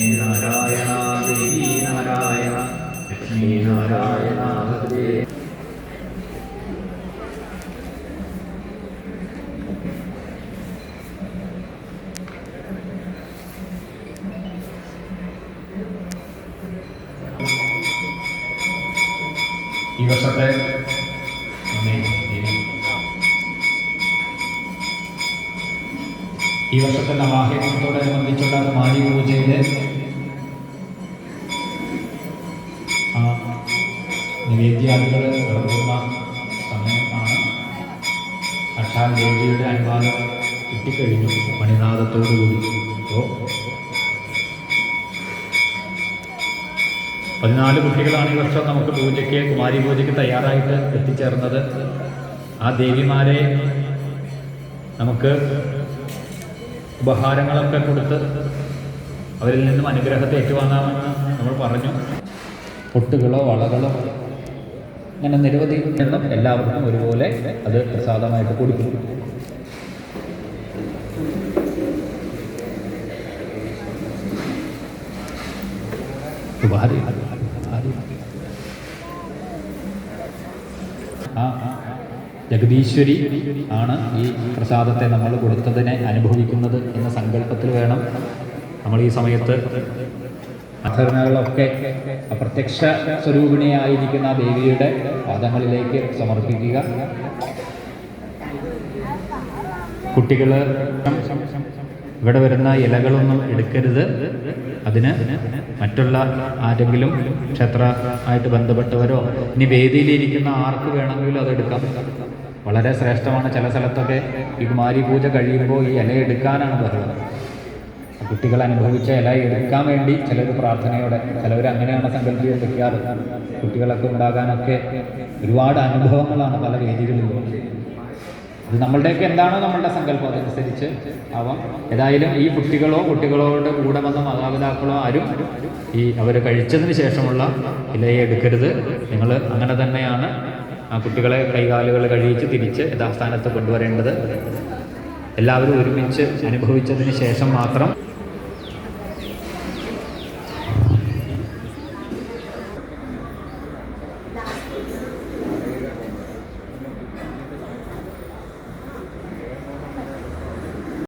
അമ്മേ നാരായണ ദേവി നാരായണ ലക്ഷ്മീ നാരായണ ഭദ്രേ ഈ വർഷത്തെ അമ്മേ, ദേവി. ഈ വർഷത്തെ നവാഹിത്തോടനുബന്ധിച്ചുള്ള മാരി പൂജയിലെ നിവേദ്യാദികൾ ഇറങ്ങുന്ന സമയമാണ്. സാക്ഷാൽ ദേവിയുടെ അനുവാദം കിട്ടിക്കഴിഞ്ഞു മണിനാഥത്തോടുകൂടി അപ്പോൾ പതിനാല് കുട്ടികളാണ് ഈ വർഷം നമുക്ക് പൂജയ്ക്ക് കുമാരി പൂജയ്ക്ക് തയ്യാറായിട്ട് എത്തിച്ചേർന്നത്. ആ ദേവിമാരെ നമുക്ക് ഉപഹാരങ്ങളൊക്കെ കൊടുത്ത് അവരിൽ നിന്നും അനുഗ്രഹത്തെ ഏറ്റുവാങ്ങാമെന്ന് നമ്മൾ പറഞ്ഞു. പൊട്ടുകളോ വളകളോ അങ്ങനെ നിരവധി എണ്ണം എല്ലാവർക്കും ഒരുപോലെ അത് പ്രസാദമായിട്ട് കൊടുക്കും. ജഗദീശ്വരി ആണ് ഈ പ്രസാദത്തെ നമ്മൾ കൊടുത്തതിനെ അനുഭവിക്കുന്നത് എന്ന സങ്കല്പത്തിൽ വേണം നമ്മൾ ഈ സമയത്ത് അധർണകളൊക്കെ അപ്രത്യക്ഷ സ്വരൂപിണിയായിരിക്കുന്ന ദേവിയുടെ പാദങ്ങളിലേക്ക് സമർപ്പിക്കുക. കുട്ടികൾ ഇവിടെ വരുന്ന ഇലകളൊന്നും എടുക്കരുത്. അതിന് മറ്റുള്ള ആരെങ്കിലും ക്ഷേത്ര ആയിട്ട് ബന്ധപ്പെട്ടവരോ ഇനി വേദിയിലിരിക്കുന്ന ആർക്ക് വേണമെങ്കിലും അതെടുക്കാം വളരെ ശ്രേഷ്ഠമാണ് ചില സ്ഥലത്തൊക്കെ ഈ കുമാരി പൂജ കഴിയുമ്പോൾ ഈ ഇല എടുക്കാനാണ് ബഹളം. കുട്ടികൾ അനുഭവിച്ച ഇല എടുക്കാൻ വേണ്ടി ചിലർ പ്രാർത്ഥനയോടെ ചിലവർ അങ്ങനെയാണ് സങ്കല്പിച്ച് വെക്കാറ്. കുട്ടികളൊക്കെ ഉണ്ടാകാനൊക്കെ ഒരുപാട് അനുഭവങ്ങളാണ് പല വേദികളിലും. ഇത് നമ്മളുടെയൊക്കെ എന്താണോ നമ്മളുടെ സങ്കല്പം. അതനുസരിച്ച് ആവാം ഏതായാലും ഈ കുട്ടികളോ കുട്ടികളോട് കൂടെ വന്ന മാതാപിതാക്കളോ ആരും ഈ അവർ കഴിച്ചതിന് ശേഷമുള്ള ഇലയെ എടുക്കരുത്. നിങ്ങൾ അങ്ങനെ തന്നെയാണ് ആ കുട്ടികളെ കൈകാലുകൾ കഴിയിച്ച് തിരിച്ച് യഥാസ്ഥാനത്ത് കൊണ്ടുവരേണ്ടത്. എല്ലാവരും ഒരുമിച്ച് അനുഭവിച്ചതിന് ശേഷം മാത്രം